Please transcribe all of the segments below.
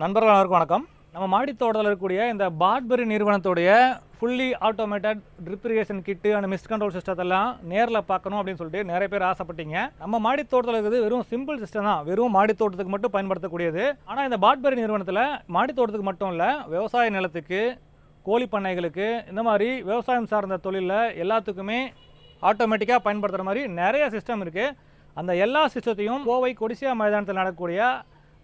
நண்பர்கள் அனைவருக்கும் வணக்கம். நம்ம மாடித்தோட்டத்தில் இருக்கக்கூடிய இந்த பாட்பெரி நிறுவனத்துடைய ஃபுல்லி ஆட்டோமேட்டட் ட்ரிப்ரிகேஷன் கிட்டு அண்ட் மிஸ்ட் கண்ட்ரோல் சிஸ்டத்தெல்லாம் நேரில் பார்க்கணும் அப்படின்னு சொல்லிட்டு நிறைய பேர் ஆசைப்பட்டீங்க. நம்ம மாடித்தோட்டத்தில் இருக்குது வெறும் சிம்பிள் சிஸ்டம் தான். வெறும் மாடித்தோட்டத்துக்கு மட்டும் பயன்படுத்தக்கூடியது. ஆனால் இந்த பாட்பெரி நிறுவனத்தில் மாடித்தோட்டத்துக்கு மட்டும் இல்லை விவசாய நிலத்துக்கு கோழி பண்ணைகளுக்கு இந்த மாதிரி விவசாயம் சார்ந்த தொழிலில் எல்லாத்துக்குமே ஆட்டோமேட்டிக்காக பயன்படுத்துகிற மாதிரி நிறைய சிஸ்டம் இருக்குது அந்த எல்லா சிஸ்டத்தையும் கோவை கொடிசியா மைதானத்தில் நடக்கக்கூடிய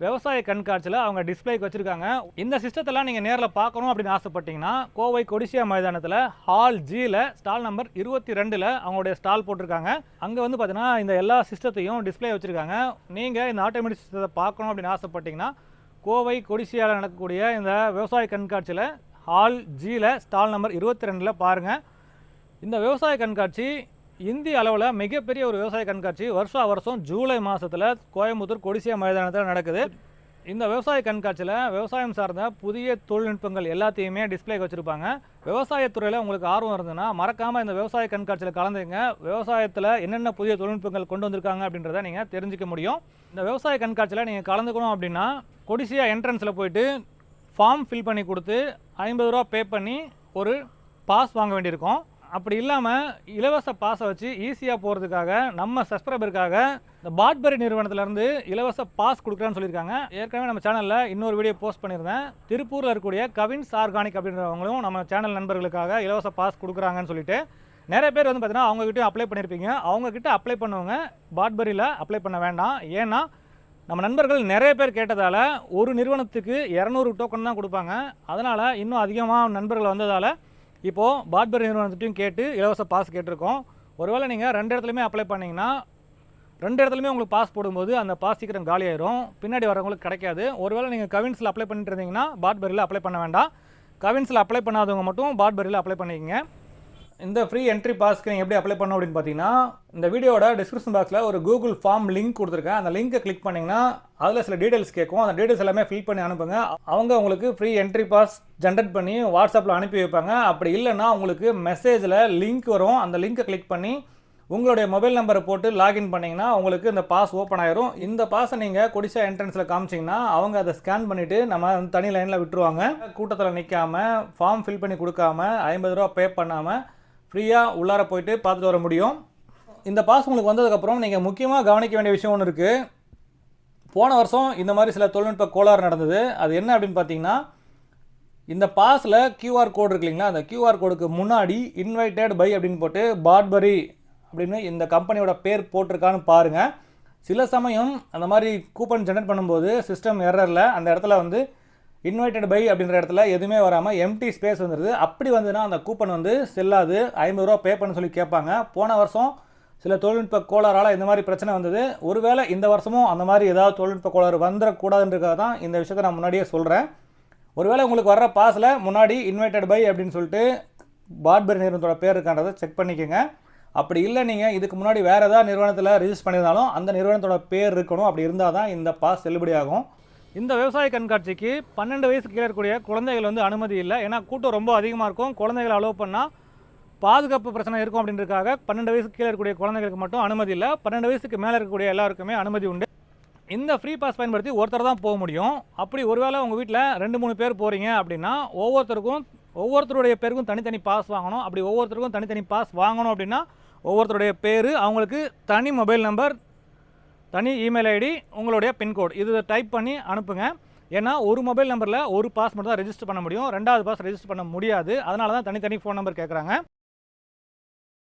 விவசாய கண்காட்சியில் அவங்க டிஸ்பிளேக்கு வச்சுருக்காங்க. இந்த சிஸ்டத்தெல்லாம் நீங்கள் நேரில் பார்க்கணும் அப்படின்னு ஆசைப்பட்டீங்கன்னா கோவை கொடிசியா மைதானத்தில் ஹால் ஜியில் ஸ்டால் நம்பர் இருபத்தி ரெண்டில் அவங்களுடைய ஸ்டால் போட்டிருக்காங்க. அங்கே வந்து பார்த்தீங்கன்னா இந்த எல்லா சிஸ்டத்தையும் டிஸ்ப்ளே வச்சுருக்காங்க. நீங்கள் இந்த ஆட்டோமேட்டிக் சிஸ்டத்தை பார்க்கணும் அப்படின்னு ஆசைப்பட்டீங்கன்னா கோவை கொடிசியாவில் நடக்கக்கூடிய இந்த விவசாய கண்காட்சியில் ஹால் ஜியில் ஸ்டால் நம்பர் இருபத்தி ரெண்டில் பாருங்கள் இந்த விவசாய கண்காட்சி இந்திய அளவில் மிகப்பெரிய ஒரு விவசாய கண்காட்சி வருஷம் வருஷம் ஜூலை மாதத்தில் கோயம்புத்தூர் கொடிசியா மைதானத்தில் நடக்குது. இந்த விவசாய கண்காட்சியில் விவசாயம் சார்ந்த புதிய தொழில்நுட்பங்கள் எல்லாத்தையுமே டிஸ்பிளேக்கு வச்சுருப்பாங்க. விவசாயத்துறையில் உங்களுக்கு ஆர்வம் இருந்ததுன்னா மறக்காமல் இந்த விவசாய கண்காட்சியில் கலந்துங்க விவசாயத்தில் என்னென்ன புதிய தொழில்நுட்பங்கள் கொண்டு வந்திருக்காங்க அப்படின்றத நீங்கள் தெரிஞ்சுக்க முடியும். இந்த விவசாய கண்காட்சியில் நீங்கள் கலந்துக்கணும் அப்படின்னா கொடிசியா என்ட்ரன்ஸில் போயிட்டு ஃபார்ம் ஃபில் பண்ணி கொடுத்து ஐம்பது ரூபா பே பண்ணி ஒரு பாஸ் வாங்க வேண்டியிருக்கும். அப்படி இல்லாமல் இலவச பாஸை வச்சு ஈஸியாக போகிறதுக்காக நம்ம சப்ஸ்கிரைபருக்காக இந்த பாட்பரி நிறுவனத்திலேருந்து இலவச பாஸ் கொடுக்குறான்னு சொல்லியிருக்காங்க. ஏற்கனவே நம்ம சேனலில் இன்னொரு வீடியோ போஸ்ட் பண்ணியிருந்தேன். திருப்பூரில் இருக்கக்கூடிய கவின்ஸ் ஆர்கானிக் அப்படின்றவங்களும் நம்ம சேனல் நண்பர்களுக்காக இலவச பாஸ் கொடுக்குறாங்கன்னு சொல்லிட்டு நிறைய பேர் வந்து பார்த்தீங்கன்னா அவங்ககிட்டயும் அப்ளை பண்ணியிருப்பீங்க அவங்கக்கிட்ட அப்ளை பண்ணவங்க பாட்பெரியில் அப்ளை பண்ண வேண்டாம். ஏன்னா நம்ம நண்பர்கள் நிறைய பேர் கேட்டதால் ஒரு நிறுவனத்துக்கு இரநூறு டோக்கன் தான் கொடுப்பாங்க. அதனால் இன்னும் அதிகமாக நண்பர்கள் வந்ததால் இப்போது பாட்பர் நிறுவனத்திட்டையும் கேட்டு இலவச பாஸ் கேட்டிருக்கோம். ஒருவேளை நீங்கள் ரெண்டு இடத்துலையுமே அப்ளை பண்ணிங்கன்னா ரெண்டு இடத்துலையுமே உங்களுக்கு பாஸ் போடும்போது அந்த பாஸ் சீக்கிரம் காலியாயிரும் பின்னாடி வரவங்களுக்கு கிடைக்காது. ஒருவேளை நீங்கள் கவின்ஸில் அப்ளை பண்ணிட்டு இருந்தீங்கன்னா பாட்பரியில் அப்ளை பண்ண வேண்டாம். கவின்ஸில் அப்ளை பண்ணாதவங்க மட்டும் பாட்பரியில் அப்ளை பண்ணிக்கங்க. இந்த ஃப்ரீ என்ட்ரி பாஸ்க்கு நீங்கள் எப்படி அப்ளை பண்ணணும் அப்படின்னு பார்த்தீங்கன்னா இந்த வீடியோட டிஸ்கிரிப்ஷன் பாக்ஸில் ஒரு கூகுள் ஃபார்ம் லிங்க் கொடுத்துருக்கேன். அந்த லிங்கை கிளிக் பண்ணிங்கன்னா அதில் சில டீடைல்ஸ் கேட்கும். அந்த டீடைல்ஸ் எல்லாமே ஃபில் பண்ணி அனுப்புங்க. அவங்க உங்களுக்கு ஃப்ரீ என்ட்ரி பாஸ் ஜென்ரேட் பண்ணி வாட்ஸ்அப்பில் அனுப்பி வைப்பாங்க. அப்படி இல்லைன்னா உங்களுக்கு மெசேஜில் லிங்க் வரும். அந்த லிங்கை கிளிக் பண்ணி உங்களுடைய மொபைல் நம்பரை போட்டு லாகின் பண்ணிங்கன்னா உங்களுக்கு இந்த பாஸ் ஓப்பன் ஆயிரும். இந்த பாஸை நீங்கள் கொடிசா என்ட்ரன்ஸில் காமிச்சிங்கன்னா அவங்க அதை ஸ்கேன் பண்ணிவிட்டு நம்ம வந்து தனி லைனில் விட்டுருவாங்க. கூட்டத்தில் நிற்காமல் ஃபார்ம் ஃபில் பண்ணி கொடுக்காம ஐம்பது ரூபா பே பண்ணாமல் ஃப்ரீயாக உள்ளார போயிட்டு பார்த்துட்டு வர முடியும். இந்த பாஸ் உங்களுக்கு வந்ததுக்கப்புறம் நீங்கள் முக்கியமாக கவனிக்க வேண்டிய விஷயம் ஒன்று இருக்குது போன வருஷம் இந்த மாதிரி சில தொழில்நுட்ப கோளாறு நடந்தது. அது என்ன அப்படின்னு பார்த்தீங்கன்னா இந்த பாஸில் க்யூஆர் கோடு இருக்கு இல்லைங்களா? அந்த கியூஆர் கோடுக்கு முன்னாடி இன்வைட்டட் பை அப்படின்னு போட்டு பாட்பரி அப்படின்னு இந்த கம்பெனியோட பேர் போட்டிருக்கான்னு பாருங்கள் சில சமயம் அந்த மாதிரி கூப்பன் ஜெனரேட் பண்ணும்போது சிஸ்டம் எரரில் அந்த இடத்துல வந்து இன்வைட்டட் பை அப்படின்ற இடத்துல எதுவுமே வராமல் எம்டி ஸ்பேஸ் வந்துடுது அப்படி வந்ததுன்னா அந்த கூப்பன் வந்து செல்லாது. ஐம்பதுரூவா பே பண்ண சொல்லி கேட்பாங்க. போன வருஷம் சில தொழில்நுட்ப கோளாறால் இந்த மாதிரி பிரச்சனை வந்தது. ஒருவேளை இந்த வருஷமும் அந்த மாதிரி ஏதாவது தொழில்நுட்ப கோளாறு வந்துடக்கூடாதுன்றதுக்காக தான் இந்த விஷயத்தை நான் முன்னாடியே சொல்கிறேன் ஒருவேளை உங்களுக்கு வர்ற பாஸில் முன்னாடி இன்வைட்டட் பை அப்படின்னு சொல்லிட்டு பாட்பெரி நிறுவனத்தோட பேர் இருக்கான்றதை செக் பண்ணிக்கோங்க. அப்படி இல்லை நீங்கள் இதுக்கு முன்னாடி வேறு ஏதாவது நிறுவனத்தில் ரிஜிஸ்டர் பண்ணியிருந்தாலும் அந்த நிறுவனத்தோட பேர் இருக்கணும். அப்படி இருந்தால் தான் இந்த பாஸ் செல்லுபடியாகும். இந்த விவசாய கண்காட்சிக்கு பன்னெண்டு வயசு கீழே இருக்கக்கூடிய குழந்தைகள் வந்து அனுமதி இல்லை. ஏன்னா கூட்டம் ரொம்ப அதிகமாக இருக்கும். குழந்தைகளை அலோவ் பண்ணால் பாதுகாப்பு பிரச்சனை இருக்கும் அப்படின்றதுக்காக பன்னெண்டு வயசுக்கு கீழே இருக்கக்கூடிய குழந்தைகளுக்கு மட்டும் அனுமதி இல்லை. பன்னெண்டு வயசுக்கு மேலே இருக்கக்கூடிய எல்லாருக்குமே அனுமதி உண்டு. இந்த ஃப்ரீ பாஸ் பயன்படுத்தி ஒருத்தர் தான் போக முடியும். அப்படி ஒருவேளை உங்கள் வீட்டில் ரெண்டு மூணு பேர் போகிறீங்க அப்படின்னா ஒவ்வொருத்தருக்கும் ஒவ்வொருத்தருடைய பேருக்கும் தனித்தனி பாஸ் வாங்கணும். அப்படி ஒவ்வொருத்தருக்கும் தனித்தனி பாஸ் வாங்கணும் அப்படின்னா ஒவ்வொருத்தருடைய பேர் அவங்களுக்கு தனி மொபைல் நம்பர் தனி இமெயில் ஐடி உங்களுடைய பின்கோடு இது டைப் பண்ணி அனுப்புங்க. ஏன்னா ஒரு மொபைல் நம்பரில் ஒரு பாஸ் மட்டும் தான் ரெஜிஸ்டர் பண்ண முடியும். ரெண்டாவது பாஸ் ரெஜிஸ்டர் பண்ண முடியாது. அதனால தான் தனித்தனி ஃபோன் நம்பர் கேட்குறாங்க